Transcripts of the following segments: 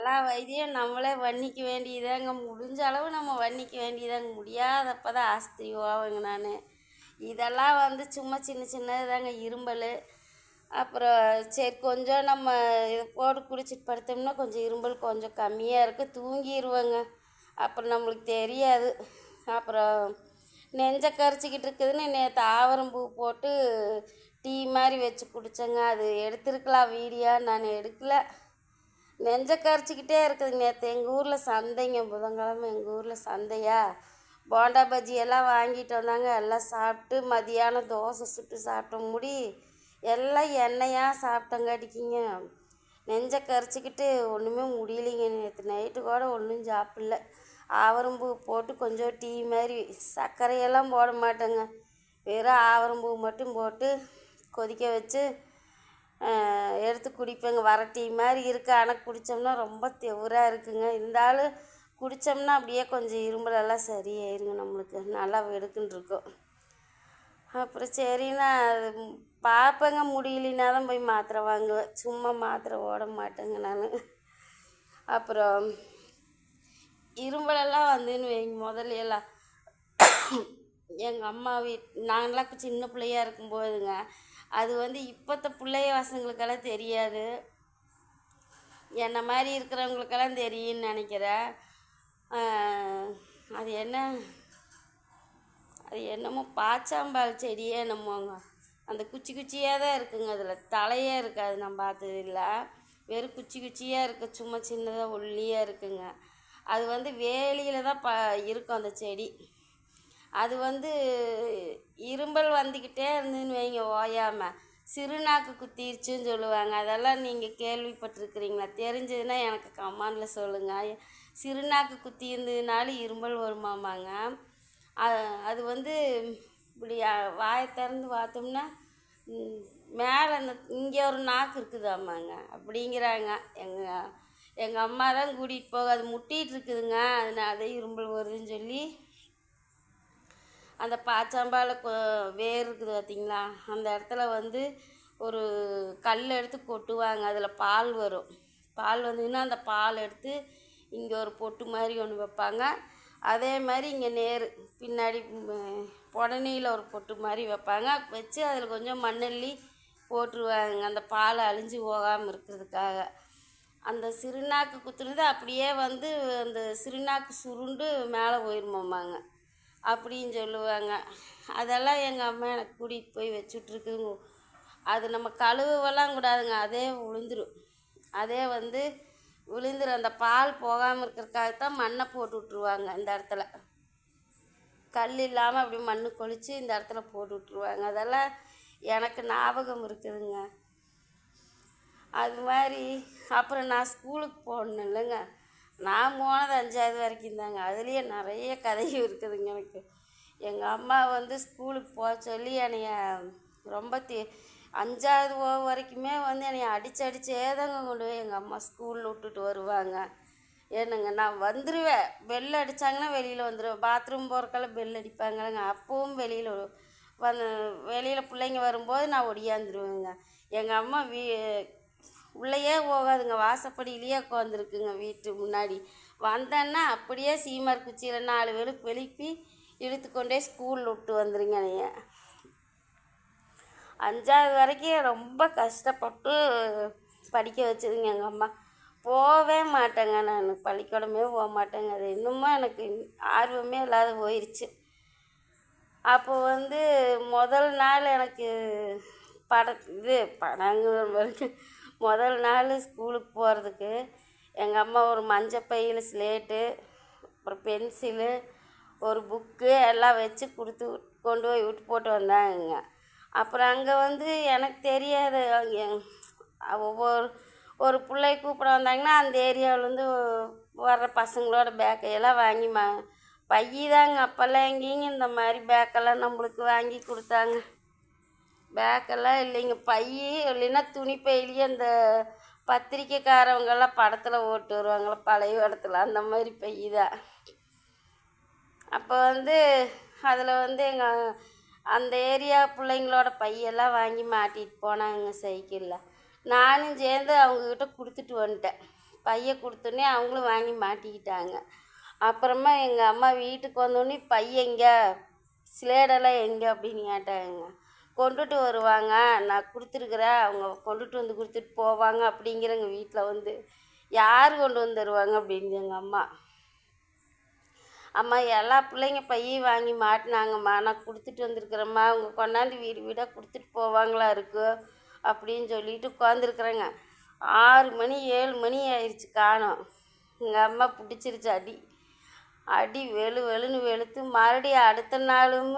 எல்லா வைத்தியம் நம்மளே பண்ணிக்க வேண்டியதாங்க முடிஞ்ச அளவு நம்ம பண்ணிக்க வேண்டியதாங்க முடியாதப்ப தான் ஆஸ்பத்திரி போவேங்க நான். இதெல்லாம் வந்து சும்மா சின்ன சின்னதாங்க இரும்பல். அப்புறம் சரி கொஞ்சம் நம்ம இதை போட்டு குடிச்சிட்டு படுத்தோம்னா கொஞ்சம் இரும்பல் கொஞ்சம் கம்மியாக இருக்குது தூங்கிடுவேங்க அப்புறம் நம்மளுக்கு தெரியாது. அப்புறம் நெஞ்ச கரைச்சிக்கிட்டு இருக்குதுன்னு நேற்று ஆவரம்பூ போட்டு டீ மாதிரி வச்சு குடித்தேங்க அது எடுத்திருக்கலாம். வீடியோ நான் எடுக்கல. நெஞ்ச கரைச்சிக்கிட்டே இருக்குது நேற்று எங்கள் ஊரில் சந்தைங்க புதன்கிழமை எங்கள் ஊரில் சந்தையா? போண்டா பஜ்ஜி எல்லாம் வாங்கிட்டு வந்தாங்க. எல்லாம் சாப்பிட்டு மதியானம் தோசை சுட்டு சாப்பிட்டோம் முடி. எல்லாம் எண்ணெயாக சாப்பிட்டங்காட்டிக்கிங்க நெஞ்ச கரைச்சிக்கிட்டு ஒன்றுமே முடியலைங்க நேற்று நைட்டு கூட ஒன்றும் சாப்பிடல. ஆவரம்பூ போட்டு கொஞ்சம் டீ மாதிரி சர்க்கரையெல்லாம் போட மாட்டேங்க. வெறும் ஆவரம்பூ மட்டும் போட்டு கொதிக்க வச்சு எடுத்து குடிப்பேங்க. வர டீ மாதிரி இருக்குது ஆனால் குடித்தோம்னா ரொம்ப தெவராக இருக்குங்க. இருந்தாலும் குடித்தோம்னா அப்படியே கொஞ்சம் இரும்பலெல்லாம் சரியாயிருங்க நம்மளுக்கு. நல்லா வெடுக்குன்னு இருக்கும். அப்புறம் சரி நான் அது பார்ப்பேங்க. முடியலனா தான் போய் மாத்திரை வாங்குவேன். சும்மா மாத்திரை ஓட மாட்டேங்க நான். அப்புறம் இரும்பலெல்லாம் வந்துன்னு வைங்க. முதல்ல எல்லாம் எங்கள் அம்மா வீட் நாங்களாம் சின்ன பிள்ளையா இருக்கும்போதுங்க அது வந்து இப்போத்த பிள்ளைய பசங்களுக்கெல்லாம் தெரியாது. என்னை மாதிரி இருக்கிறவங்களுக்கெல்லாம் தெரியும்னு நினைக்கிறேன் அது என்ன? அது என்னமோ பாச்சாம்பால் செடியே என்னமோங்க அந்த குச்சி குச்சியாக தான் இருக்குங்க அதில். தலையே இருக்காது நான் பார்த்தது இல்லை. வெறும் குச்சி குச்சியாக இருக்குது சும்மா சின்னதாக ஒல்லியாக இருக்குங்க. அது வந்து வேலியில் தான் ப இருக்கும் அந்த செடி. அது வந்து இரும்பல் வந்துக்கிட்டே இருந்துன்னு வைங்க ஓயாமல் சிறுநாக்கு குத்திருச்சுன்னு சொல்லுவாங்க. அதெல்லாம் நீங்கள் கேள்விப்பட்டிருக்கிறீங்களா? தெரிஞ்சதுன்னா எனக்கு கமாண்டில் சொல்லுங்கள் சிறுநாக்கு குத்தி இருந்ததுனால இரும்பல் வருமாமாங்க. அது வந்து இப்படி வாயை திறந்து பார்த்தோம்னா மேலே அந்த இங்கே ஒரு நாக்கு இருக்குதாமாங்க. அப்படிங்கிறாங்க. எங்கள் எங்கள் அம்மா தான் கூட்டிகிட்டு போக அது முட்டிகிட்டு இருக்குதுங்க. அதனால் அதே இரும்பல் வருதுன்னு சொல்லி அந்த பாச்சாம்பால கொ- வேர் இருக்குது பார்த்தீங்களா அந்த இடத்துல வந்து ஒரு கல் எடுத்து கொட்டுவாங்க. அதில் பால் வரும். பால் வந்ததுன்னா அந்த பால் எடுத்து இங்கே ஒரு பொட்டு மாதிரி ஒன்று வைப்பாங்க. அதே மாதிரி இங்கே நேர் பின்னாடி புடனையில் ஒரு பொட்டு மாதிரி வைப்பாங்க. வச்சு அதில் கொஞ்சம் மண்ணள்ளி போட்டுருவாங்க. அந்த பால் அழிஞ்சு போகாமல் இருக்கிறதுக்காக. அந்த சிறுநாக்கு குத்துனது அப்படியே வந்து அந்த சிறுநாக்கு சுருண்டு மேலே போயிருமாமாங்க அப்படின்னு சொல்லுவாங்க. அதெல்லாம் எங்கள் அம்மா எனக்கு கூட்டிகிட்டு போய் வச்சுட்ருக்குங்க அது நம்ம கழுவலாம் கூடாதுங்க. அதே விழுந்துடும் அதே வந்து விழுந்துரும் அந்த பால் போகாமல் இருக்கிறதுக்காகத்தான் மண்ணை போட்டு விட்ருவாங்க இந்த இடத்துல. கல் இல்லாமல் அப்படி மண் கொளித்து இந்த இடத்துல போட்டு விட்ருவாங்க அதெல்லாம் எனக்கு ஞாபகம் இருக்குதுங்க. அது மாதிரி அப்புறம் நான் ஸ்கூலுக்கு போகணும் இல்லைங்க. நான் போனது அஞ்சாவது வரைக்கும் தாங்க. அதுலேயே நிறைய கதையும் இருக்குதுங்க எனக்கு. எங்கள் அம்மா வந்து ஸ்கூலுக்கு போக சொல்லி என்னைய ரொம்ப தி அஞ்சாவது போக வரைக்குமே வந்து என்னைய அடிச்சு அடிச்சே தாங்க கொண்டு போய் எங்கள் அம்மா ஸ்கூலில் விட்டுட்டு வருவாங்க. என்னங்க நான் வந்துடுவேன் பெல் அடித்தாங்கன்னா வெளியில் வந்துடுவேன் பாத்ரூம் போகிறக்கெல்லாம் பெல் அடிப்பாங்கல்லங்க அப்பவும் வெளியில் வந்து வெளியில் பிள்ளைங்க வரும்போது நான் ஒடியாந்துருவேங்க. எங்கள் அம்மா வீ உள்ளேயே போகாதுங்க. வாசப்படியிலேயே உட்காந்துருக்குங்க வீட்டு முன்னாடி. வந்தேன்னா அப்படியே சீமர் குச்சியில் நாலு பேருக்கு எழுப்பி இழுத்து கொண்டே ஸ்கூலில் விட்டு வந்துருங்க நீங்க அஞ்சாவது வரைக்கும் ரொம்ப கஷ்டப்பட்டு படிக்க வச்சதுங்க எங்கள் அம்மா. போகவே மாட்டேங்க நான். பள்ளிக்கூடமே போக மாட்டேங்க. அது இன்னுமும் எனக்கு ஆர்வமே இல்லாத போயிடுச்சு அப்போ வந்து முதல் நாள் எனக்கு பட இது படங்கள் முதல் நாள் ஸ்கூலுக்கு போகிறதுக்கு எங்கள் அம்மா ஒரு மஞ்சள் பையில் ஸ்லேட்டு அப்புறம் பென்சிலு ஒரு புக்கு எல்லாம் வச்சு கொடுத்து கொண்டு போய் விட்டு போட்டு வந்தாங்கங்க. அப்புறம் அங்கே வந்து எனக்கு தெரியாது அங்கே ஒவ்வொரு ஒரு பிள்ளை கூப்பிட வந்தாங்கன்னா அந்த ஏரியாவிலேருந்து வர்ற பசங்களோட பேக்கையெல்லாம் வாங்கி மா பையி தாங்க அப்போல்லாம் எங்கேயும் இந்த மாதிரி பேக்கெல்லாம் நம்மளுக்கு வாங்கி கொடுத்தாங்க. பேக்கெல்லாம் இல்லைங்க. பை இல்லைன்னா துணி பையிலேயே அந்த பத்திரிக்கைக்காரவங்கெல்லாம் படத்தில் ஓட்டு வருவாங்களே பழைய படத்தில். அந்த மாதிரி பை தான் அப்போ வந்து அதில் வந்து எங்கள் அந்த ஏரியா பிள்ளைங்களோட பையெல்லாம் வாங்கி மாட்டிகிட்டு போனாங்க சைக்கிளில். நானும் சேர்ந்து அவங்கக்கிட்ட கொடுத்துட்டு வந்துட்டேன். பைய கொடுத்தோன்னே அவங்களும் வாங்கி மாட்டிக்கிட்டாங்க. அப்புறமா எங்கள் அம்மா வீட்டுக்கு வந்தோடனே பையன் எங்கே ஸ்லேடெல்லாம் எங்கே அப்படின்னு கேட்டாங்க. கொண்டுட்டு வருவாங்க. நான் கொடுத்துருக்குறேன். அவங்க கொண்டுட்டு வந்து கொடுத்துட்டு போவாங்க அப்படிங்கிறங்க வீட்டில் வந்து. யார் கொண்டு வந்து தருவாங்க அப்படின்னு எங்கள் அம்மா. அம்மா எல்லா பிள்ளைங்க பையும் வாங்கி மாட்டினாங்கம்மா. நான் கொடுத்துட்டு வந்திருக்கிறேம்மா. அவங்க கொண்டாந்து வீடு வீடாக கொடுத்துட்டு போவாங்களா இருக்கு? அப்படின்னு சொல்லிட்டு உட்காந்துருக்குறேங்க ஆறு மணி ஏழு மணி ஆயிடுச்சு காணோம். எங்கள் அம்மா பிடிச்சிருச்சு அடி. அடி வெளு வெளுன்னு வெளுத்து மறுபடியும் அடுத்த நாளும்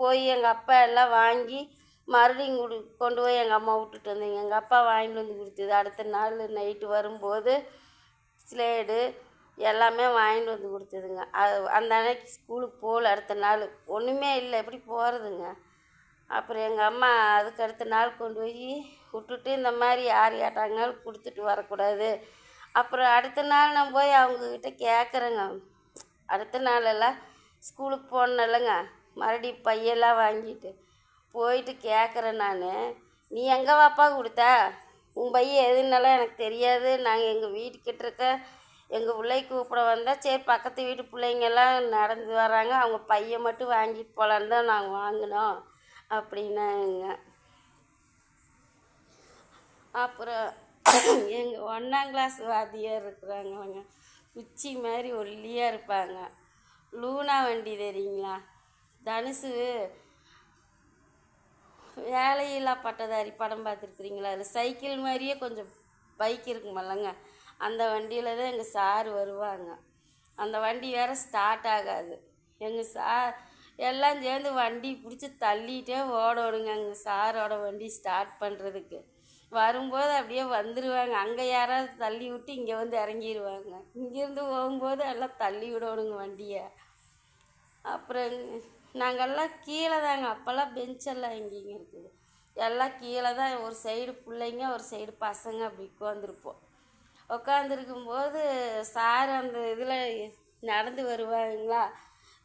போய் எங்கள் அப்பா எல்லாம் வாங்கி மறுபடியும் கொடு கொண்டு போய் எங்கள் அம்மா விட்டுட்டு வந்தேங்க எங்கள் அப்பா வாங்கிட்டு வந்து கொடுத்தது. அடுத்த நாள் நைட்டு வரும்போது ஸ்லேடு எல்லாமே வாங்கிட்டு வந்து கொடுத்ததுங்க. அது அந்த அன்னைக்கு ஸ்கூலுக்கு போகல. அடுத்த நாள் ஒன்றுமே இல்லை. எப்படி போகிறதுங்க அப்புறம் எங்கள் அம்மா அதுக்கு அடுத்த நாள் கொண்டு போய் விட்டுட்டு இந்த மாதிரி யார் கேட்டாங்கனாலும் கொடுத்துட்டு வரக்கூடாது. அப்புறம் அடுத்த நாள் நான் போய் அவங்கக்கிட்ட கேட்குறேங்க. அடுத்த நாளெல்லாம் ஸ்கூலுக்கு போனேன்லங்க. மறுபடியும் பையெல்லாம் வாங்கிட்டு போயிட்டு கேட்குறேன் நான். நீ எங்கே வாப்பா கொடுத்த? உன் பையன் எதுனாலும் எனக்கு தெரியாது. நாங்கள் எங்கள் வீட்டுக்கிட்ட இருக்க எங்கள் பிள்ளை கூப்பிட வந்தால் சரி பக்கத்து வீட்டு பிள்ளைங்கெல்லாம் நடந்து வராங்க. அவங்க பையன் மட்டும் வாங்கிட்டு போகலான்னு தான் நாங்கள் வாங்கினோம். அப்படின்னாங்க. அப்புறம் எங்கள் ஒன்றாம் கிளாஸ் வாத்தியார் இருக்கிறாங்களங்க குச்சி மாதிரி ஒல்லியாக இருப்பாங்க. லூனா வண்டி தெரியுங்களா? தனுசு வேலையில்லா பட்டதாரி படம் பார்த்துருக்குறீங்களா? அது சைக்கிள் மாதிரியே கொஞ்சம் பைக் இருக்குமல்லங்க அந்த வண்டியில் தான் எங்கள் சார் வருவாங்க. அந்த வண்டி வேறு ஸ்டார்ட் ஆகாது. எங்கள் சார் எல்லாம் சேர்ந்து வண்டி பிடிச்சி தள்ளிகிட்டே ஓடணுங்க. எங்கள் சாரோட வண்டி ஸ்டார்ட் பண்ணுறதுக்கு வரும்போது அப்படியே வந்துடுவாங்க அங்கே யாராவது தள்ளி விட்டு இங்கே வந்து இறங்கிடுவாங்க இங்கேருந்து போகும்போது எல்லாம் தள்ளி விடணுங்க வண்டியை. அப்புறம் நாங்கள்லாம் கீழே தாங்க. அப்போல்லாம் பெஞ்செல்லாம் எங்கேங்க இருக்குது. எல்லாம் கீழே தான். ஒரு சைடு பிள்ளைங்க ஒரு சைடு பசங்க அப்படி உட்காந்துருப்போம். உட்காந்துருக்கும்போது சார் அந்த இதில் நடந்து வருவாங்களா?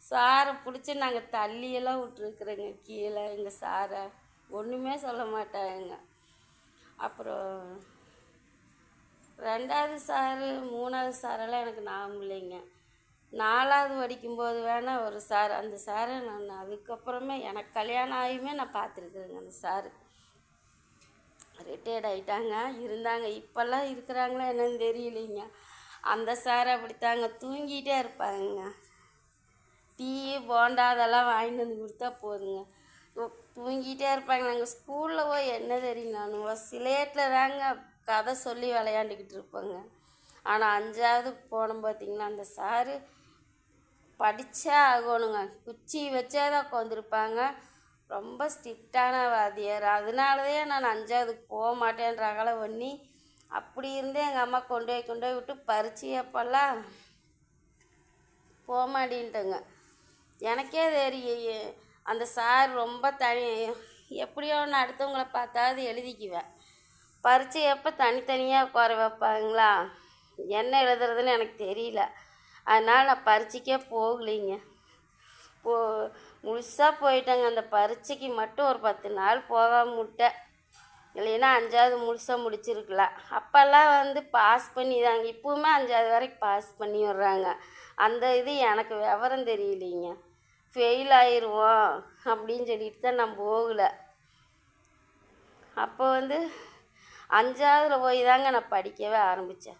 சாரை பிடிச்சி நாங்கள் தள்ளியெல்லாம் விட்ருக்குறோங்க கீழே. எங்கள் சாரை ஒன்றுமே சொல்ல மாட்டாங்க. அப்புறம் ரெண்டாவது சாரு மூணாவது சாரெல்லாம் எனக்கு ஞாபகம் இல்லைங்க. நாலாவது படிக்கும்போது வேணால் ஒரு சார் அந்த சாரை நான் அதுக்கப்புறமே எனக்கு கல்யாணம் ஆகியுமே நான் பார்த்துருக்குறேங்க அந்த சாரு ரிட்டையர்ட் ஆகிட்டாங்க இருந்தாங்க. இப்போல்லாம் இருக்கிறாங்களா என்னன்னு தெரியலைங்க. அந்த சார் அப்படித்தாங்க தூங்கிட்டே இருப்பாங்க டீ போண்டா அதெல்லாம் வாங்கிட்டு வந்து கொடுத்தா போதுங்க. தூங்கிட்டே இருப்பாங்க. நாங்கள் ஸ்கூலில் போய் என்ன தெரியும் நான் சிலேட்டில் தாங்க கதை சொல்லி விளையாண்டுக்கிட்டு இருப்போங்க. ஆனால் அஞ்சாவது போனோம் பார்த்தீங்கன்னா அந்த சாரு படித்தே ஆகணுங்க. குச்சி வச்சே தான் உட்காந்துருப்பாங்க. ரொம்ப ஸ்ட்ரிக்டான வாதியார் அதனாலதே நான் அஞ்சாவதுக்கு போக மாட்டேன்ற அகலை பண்ணி அப்படி இருந்தே எங்கள் அம்மா கொண்டு போய் கொண்டு போய் விட்டு பறிச்சியப்பெல்லாம் போக மாட்டேன்ட்டுங்க எனக்கே தெரியும். அந்த சார் ரொம்ப தனி எப்படியோ நான் அடுத்தவங்கள பார்த்தாவது எழுதிக்குவேன். பரீட்சை எப்போ தனித்தனியாக உட்கார வைப்பாங்களா? என்ன எழுதுறதுன்னு எனக்கு தெரியல. அதனால் நான் பரீட்சைக்கே போகலைங்க. போ முழுசாக போயிட்டேங்க. அந்த பரீட்சைக்கு மட்டும் ஒரு பத்து நாள் போகாம விட்டேன். இல்லைன்னா அஞ்சாவது முழுசாக முடிச்சிருக்கலாம். அப்போல்லாம் வந்து பாஸ் பண்ணி தாங்க இப்போவுமே அஞ்சாவது வரைக்கும் பாஸ் பண்ணி விட்றாங்க. அந்த இது எனக்கு விவரம் தெரியலைங்க. ஃபெயில் ஆயிடுவோம் அப்படின்னு சொல்லிட்டு தான் நான் போகலை. அப்போ வந்து அஞ்சாவதுல போய் தாங்க நான் படிக்கவே ஆரம்பித்தேன்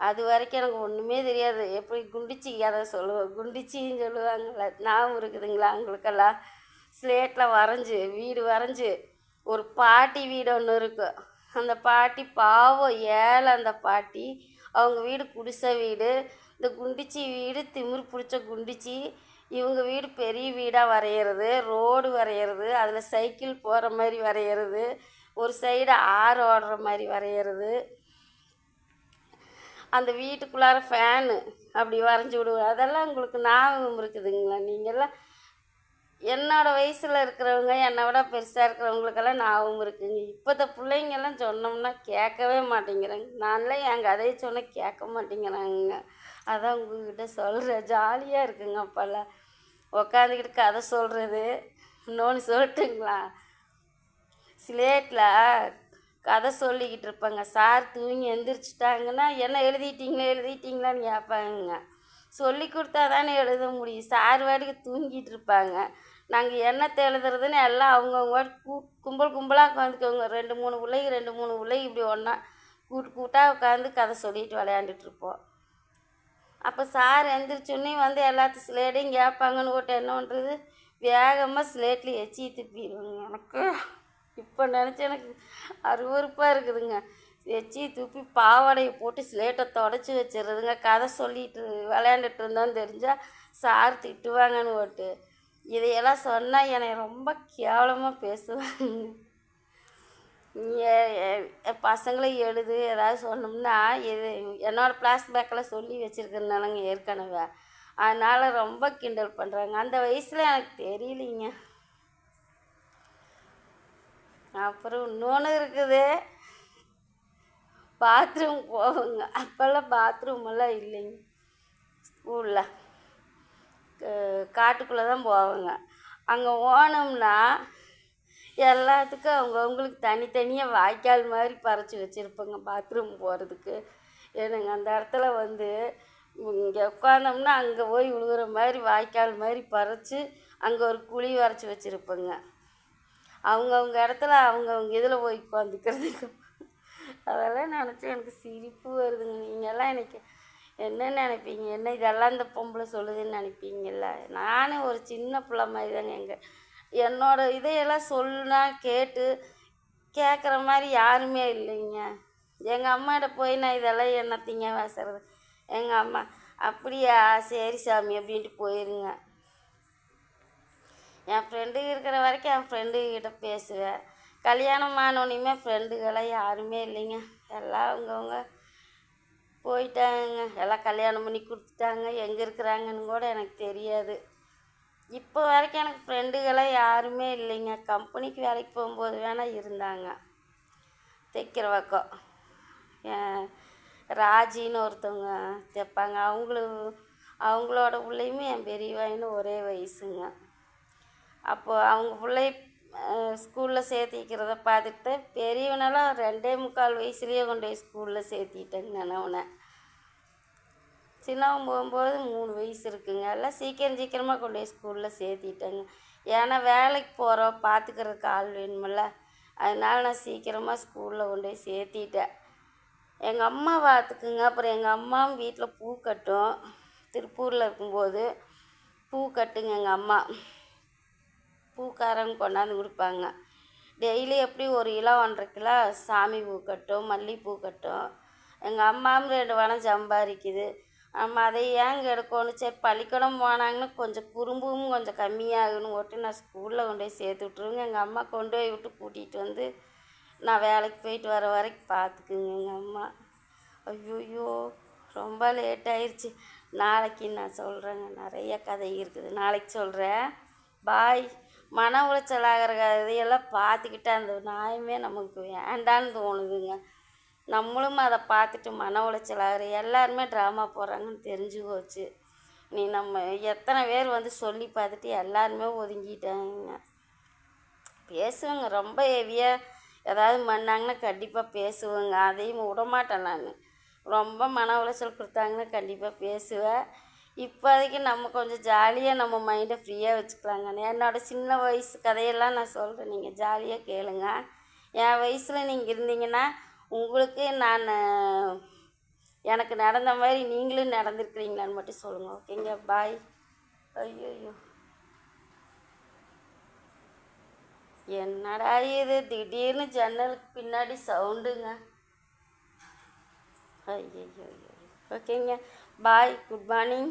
அது வரைக்கும் எனக்கு ஒன்றுமே தெரியாது. எப்படி குண்டிச்சி கதை சொல்லுவோம் குண்டிச்சின்னு சொல்லுவாங்கள்ல ஞாபகம் இருக்குதுங்களா அவங்களுக்கெல்லாம் ஸ்லேட்டில் வரைஞ்சி வீடு வரைஞ்சி ஒரு பாட்டி வீடு ஒன்று இருக்கும் அந்த பாட்டி பாவம் ஏழை அந்த பாட்டி. அவங்க வீடு குடிசை வீடு. இந்த குண்டிச்சி வீடு திமிரு பிடிச்ச குண்டிச்சி இவங்க வீடு பெரிய வீடாக வரைகிறது ரோடு வரைகிறது அதில் சைக்கிள் போகிற மாதிரி வரைகிறது ஒரு சைடு ஆறு ஓடுற மாதிரி வரைகிறது அந்த வீட்டுக்குள்ளார ஃபேனு அப்படி வரைஞ்சி விடுவோம் அதெல்லாம் உங்களுக்கு ஞாபகம் இருக்குதுங்களா? நீங்கள்லாம் என்னோடய வயசில் இருக்கிறவங்க என்னை விட பெருசாக இருக்கிறவங்களுக்கெல்லாம் ஞாபகம் இருக்குங்க. இப்போத்த பிள்ளைங்கெல்லாம் சொன்னோம்னா கேட்கவே மாட்டேங்கிறாங்க. நான்லாம் என் கதையை சொன்னால் கேட்க மாட்டேங்கிறாங்க. அதான் உங்ககிட்ட சொல்கிறேன் ஜாலியாக இருக்குங்க அப்போல்லாம். உக்காந்துக்கிட்டு கதை சொல்கிறது இன்னொன்று சொல்லட்டுங்களா? ஸ்லேட்டில் கதை சொல்லிக்கிட்டு இருப்பேங்க. சார் தூங்கி எந்திரிச்சிட்டாங்கன்னா என்ன எழுதிட்டீங்களா எழுதிட்டீங்களான்னு கேட்பாங்க சொல்லி கொடுத்தா தானே எழுத முடியும். சார் வாடிக்கு தூங்கிட்டு இருப்பாங்க. நாங்கள் என்னத்தை எழுதுறதுன்னு எல்லாம் அவங்கவுங்க கூ கும்பல் கும்பலாக உட்காந்துக்கோங்க ரெண்டு மூணு பிள்ளைங்க ரெண்டு மூணு பிள்ளைங்க இப்படி ஒன்றா கூட்டு கூட்டாக உட்காந்து கதை சொல்லிட்டு விளையாண்டுட்டு இருப்போம். அப்போ சார் எந்திரிச்சோடனே வந்து எல்லாத்து ஸ்லேட்டையும் கேட்பாங்கன்னு போட்டு என்ன பண்ணுறது வேகமாக ஸ்லேட்டில் எச்சி துப்பிடுவேங்க எனக்கு இப்போ நினச்சி எனக்கு அருவருப்பாக இருக்குதுங்க. எச்சி துப்பி பாவாடையை போட்டு ஸ்லேட்டை தொடச்சி வச்சிடுறதுங்க. கதை சொல்லிட்டு விளையாண்டுட்டு இருந்தோன்னு தெரிஞ்சால் சார் திட்டுவாங்கன்னு போட்டு இதையெல்லாம் சொன்னால் என்னை ரொம்ப கேவலமாக பேசுவாங்க பசங்களை எழுது ஏதாவது சொன்னோம்னா இது என்னோடய ஃப்ளாஷ்பேக்கில் சொல்லி வச்சுருக்கிறதுனாலங்க ஏற்கனவே. அதனால் ரொம்ப கிண்டல் பண்ணுறாங்க அந்த வயசில் எனக்கு தெரியலிங்க. அப்புறம் இன்னொன்று இருக்குது. பாத்ரூம் போவோங்க அப்போல்லாம் பாத்ரூம் எல்லாம் இல்லைங்க. ஸ்கூலில். காட்டுக்குள்ளே தான் போவாங்க. அங்கே போனோம்னா எல்லாத்துக்கும் அவங்கவுங்களுக்கு தனித்தனியாக வாய்க்கால் மாதிரி பறித்து வச்சுருப்போங்க பாத்ரூம் போகிறதுக்கு எனக்கு அந்த இடத்துல வந்து இங்கே உட்காந்தோம்னா அங்கே போய் விழுகுற மாதிரி வாய்க்கால் மாதிரி பறித்து அங்கே ஒரு குழி வரைச்சி வச்சுருப்போங்க. அவங்கவுங்க இடத்துல அவங்கவுங்க இதில் போய் உட்காந்துக்கிறதுக்கு. அதெல்லாம் நினச்சி எனக்கு சிரிப்பு வருதுங்க. நீங்கள்லாம் எனக்கு என்ன நினைப்பீங்க? என்ன இதெல்லாம் இந்த பொம்பளை சொல்லுதுன்னு நினைப்பீங்கல்ல? நானும் ஒரு சின்ன பிள்ளை மாதிரி தாங்க எங்கள் என்னோட இதையெல்லாம் சொல்லுனா கேட்டு கேட்குற மாதிரி யாருமே இல்லைங்க. எங்கள் அம்மாட்ட போய் நான் இதெல்லாம் என்னத்தீங்க பேசுறது எங்கள் அம்மா அப்படியா சரி சாமி அப்படின்ட்டு போயிருங்க. என் ஃப்ரெண்டு இருக்கிற வரைக்கும் என் ஃப்ரெண்டுக்கிட்ட பேசுவேன். கல்யாணம் ஆனோனையுமே ஃப்ரெண்டுகளாக யாருமே இல்லைங்க. எல்லாம் அவங்கவுங்க போயிட்டாங்க. எல்லாம் கல்யாணம் பண்ணி கொடுத்துட்டாங்க. எங்கே இருக்கிறாங்கன்னு கூட எனக்கு தெரியாது. இப்போ வரைக்கும் எனக்கு ஃப்ரெண்டுகளே யாருமே இல்லைங்க. கம்பெனிக்கு வேலைக்கு போகும்போது வேணால் இருந்தாங்க. தைக்கிற பக்கம். ராஜின்னு ஒருத்தவங்க தைப்பாங்க. அவங்களும் அவங்களோட பிள்ளையுமே என் பெரியவாயின்னு ஒரே வயசுங்க. அப்போது அவங்க பிள்ளை ஸ்கூலில் சேர்த்திக்கிறத பார்த்துட்டு பெரியவனெல்லாம் ரெண்டே முக்கால் வயசுலேயே கொண்டு போய் ஸ்கூலில் சேர்த்திட்டேங்க நான் அவனை. சின்னவன் போகும்போது மூணு வயசு இருக்குங்க. எல்லாம் சீக்கிரம் சீக்கிரமாக கொண்டு போய் ஸ்கூலில் சேர்த்திட்டேங்க. ஏன்னா வேலைக்கு போகிறோம் பார்த்துக்கிறதுக்கு ஆள் வேணுமில்ல. அதனால நான் சீக்கிரமாக ஸ்கூலில் கொண்டு போய் சேர்த்திட்டேன். எங்கள் அம்மா பார்த்துக்குங்க. அப்புறம் எங்கள் அம்மாவும் வீட்டில் பூ கட்டும். திருப்பூரில் இருக்கும்போது பூ கட்டுங்க எங்கள் அம்மா. பூக்காரங்க கொண்டாந்து கொடுப்பாங்க. டெய்லி எப்படி ஒரு கிலோ ஒன்றரை கிலோ சாமி பூ கட்டும் மல்லிகைப்பூ கட்டும். எங்கள் அம்மாவும் ரெண்டு வனம் சம்பாதிக்குது. நம்ம அதை ஏங்க எடுக்கணும் சரி பள்ளிக்கூடம் போனாங்கன்னா கொஞ்சம் குறும்பும் கொஞ்சம் கம்மியாகணும் ஓட்டு நான் ஸ்கூலில் கொண்டு போய் சேர்த்து விட்ருவேங்க எங்கள் அம்மா கொண்டு போய் விட்டு கூட்டிகிட்டு வந்து நான் வேலைக்கு போயிட்டு வர வரைக்கும் பார்த்துக்குங்க எங்கள் அம்மா. ஐயோயோ ரொம்ப லேட் ஆயிடுச்சு நாளைக்கு நான் சொல்கிறேங்க நிறைய கதை இருக்குது. நாளைக்கு சொல்கிறேன் பாய். மன உளைச்சல் ஆகிற கதையெல்லாம் பார்த்துக்கிட்டு அந்த நியாயமே நமக்கு வேண்டான்னு தோணுதுங்க. நம்மளும் அதை பார்த்துட்டு மன உளைச்சல் ஆகிற எல்லாருமே ட்ராமா போடுறாங்கன்னு தெரிஞ்சு போச்சு. நீ நம்ம எத்தனை பேர் வந்து சொல்லி பார்த்துட்டு எல்லாருமே ஒதுங்கிட்டாங்க. பேசுவேங்க ரொம்ப ஹெவியாக ஏதாவது பண்ணாங்கன்னா கண்டிப்பாக பேசுவேங்க. அதையும் விடமாட்டேன் நான். ரொம்ப மன உளைச்சல் கொடுத்தாங்கன்னா கண்டிப்பாக பேசுவேன். இப்போதைக்கு நம்ம கொஞ்சம் ஜாலியாக நம்ம மைண்டை ஃப்ரீயாக வச்சுக்கலாங்க. என்னோட சின்ன வயசு கதையெல்லாம் நான் சொல்கிறேன் நீங்கள் ஜாலியாக கேளுங்க. என் வயசில் நீங்கள் இருந்தீங்கன்னா உங்களுக்கு நான் எனக்கு நடந்த மாதிரி நீங்களும் நடந்திருக்கிறீங்களான்னு மட்டும் சொல்லுங்கள் ஓகேங்க பாய் ஐயோ என்னடா இது? திடீர்னு ஜன்னலுக்கு பின்னாடி சவுண்டுங்க. ஐயோ ஓகேங்க பாய் குட் மார்னிங்